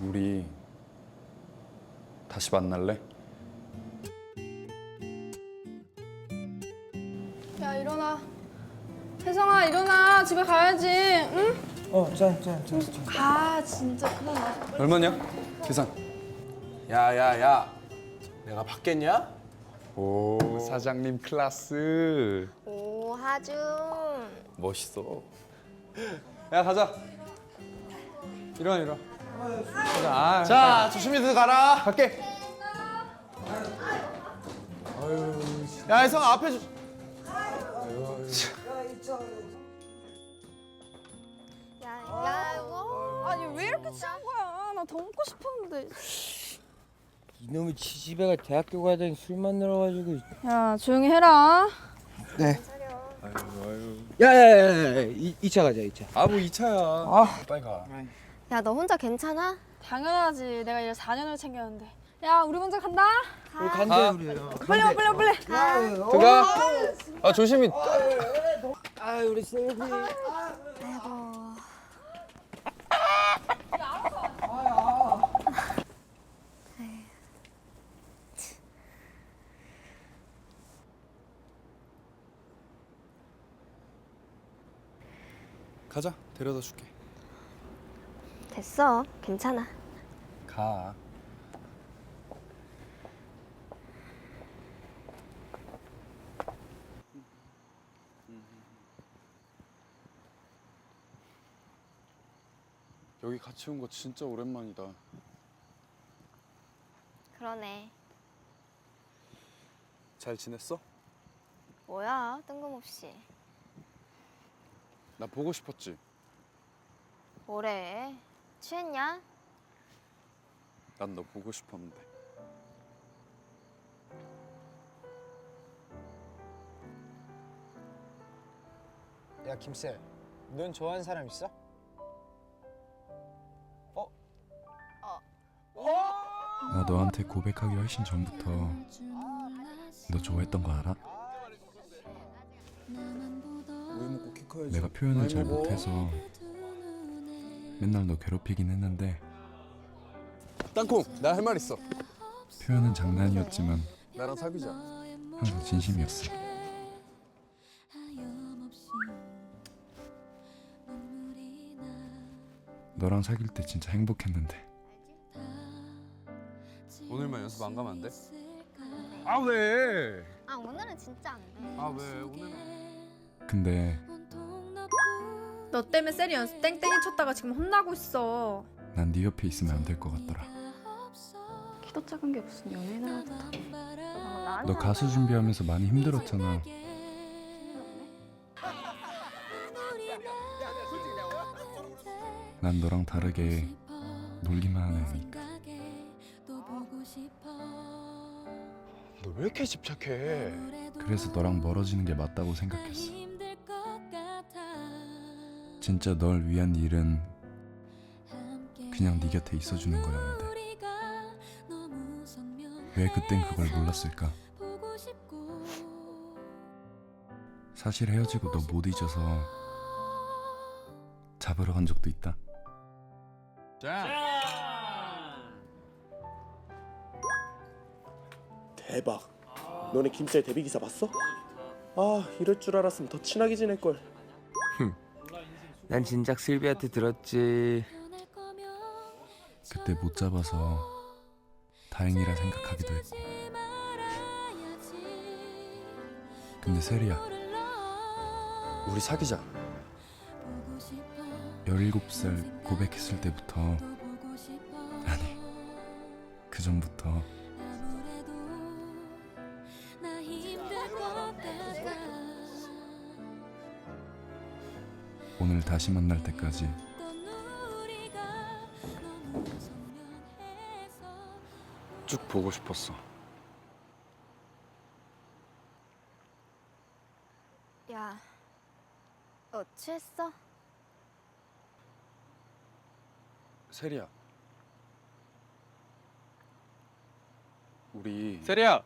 우리 다시 만날래? 야 일어나 혜성아 일어나 집에 가야지 응? 어, 짠, 짠, 짠, 짠. 가 진짜 그만 나 얼마냐? 계산. 야야야 내가 받겠냐? 오 사장님 클래스. 오 하준 멋있어. 야 가자. 일어나 일어나. 아, 자 조심히 들어가라 갈게. 야 혜성아 앞에 주... 야야 이거 아니 왜 이렇게 취한 거야 나 더 먹고 싶었는데 이놈의 지지배가 대학교 가더니 술 만들어 가지고. 야 조용히 해라 네. 야야야야, 이차 가자, 이 차. 아뭐 2차야. 아. 빨리 가. 야 너 혼자 괜찮아? 당연하지 내가 이를 4년을 챙겼는데 야 우리 먼저 간다 우리 간대 아. 우리. 빨리 와 빨리 와 빨리 들어가. 아 조심히. 아, 우리 셀비. 아이고 가자. 데려다 줄게. 됐어 괜찮아 가. 여기 같이 온 거 진짜 오랜만이다. 그러네 잘 지냈어? 뭐야 뜬금없이 나 보고 싶었지. 뭐래 취했냐? 난 너 보고 싶었는데. 야, 김쌤. 넌 좋아하는 사람 있어? 나 너한테 고백하기 훨씬 전부터 너 좋아했던 거 알아? 내가 표현을 잘. 못해서 맨날 너 괴롭히긴 했는데 땅콩, 나 할 말 있어. 표현은 장난이었지만 나랑 사귀자. 항상 진심이었어. 너랑 사귈 때 진짜 행복했는데 오늘만 연습 안 가면 안 돼? 아 왜? 아 오늘은 진짜 안 돼 아 왜? 오늘은 근데 너 때문에 셀이 연습 땡땡이 쳤다가 지금 혼나고 있어 난 네 옆에 있으면 안 될 것 같더라. 키도 작은 게 무슨 연예인을 하듯 어, 너 가수 준비하면서 많이 힘들었잖아. 난 너랑 다르게 놀기만 하는 애니까. 너 왜 이렇게 집착해 그래서 너랑 멀어지는 게 맞다고 생각했어. 진짜 널 위한 일은 그냥 네 곁에 있어주는 거였는데 왜 그땐 그걸 몰랐을까? 사실 헤어지고 너 못 잊어서 잡으러 간 적도 있다. 대박. 너네 김쌀 데뷔 기사 봤어? 아 이럴 줄 알았으면 더 친하게 지낼 걸. 난 진작 슬비한테 들었지. 그때 못 잡아서 다행이라 생각하기도 했고. 근데 세리야, 우리 사귀자. 17살 고백했을 때부터 아니, 그 전부터 오늘 다시 만날 때까지 쭉 보고 싶었어. 야너 취했어? 세리야. 우리 세리야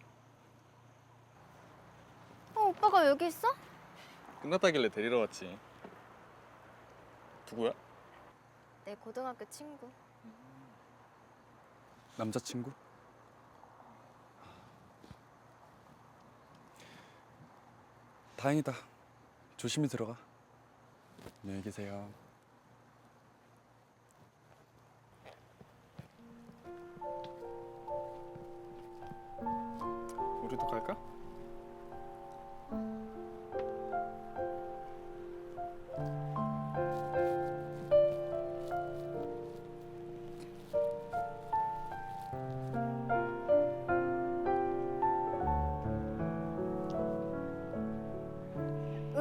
어 오빠가 여기 있어? 끝났다길래 데리러 왔지 누구야? 내 고등학교 친구 남자친구? 다행이다. 조심히 들어가. 안녕히 계세요. 우리도 갈까?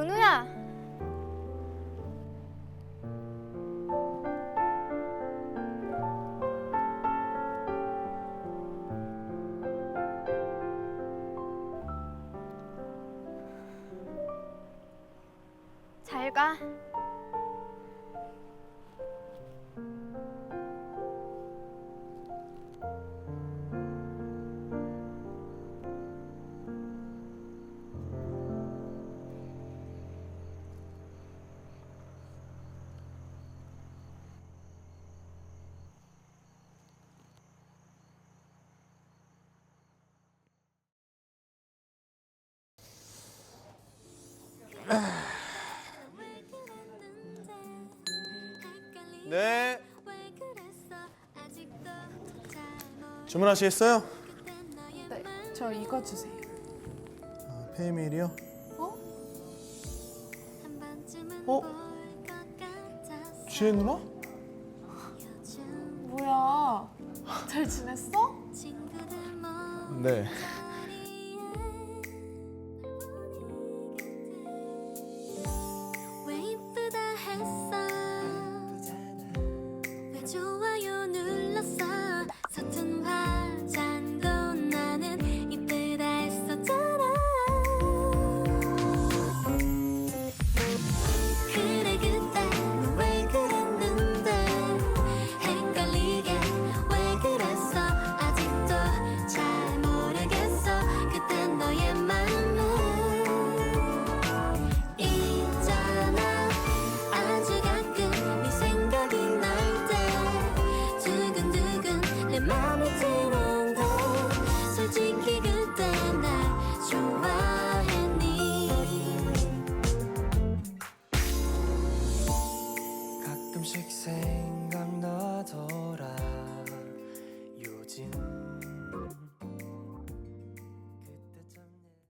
은우야. 잘 가. 네. 주문하시겠어요? 네, 저 이거 주세요. 페이메일이요? 어? 지혜 누나? 뭐야? 잘 지냈어? 네.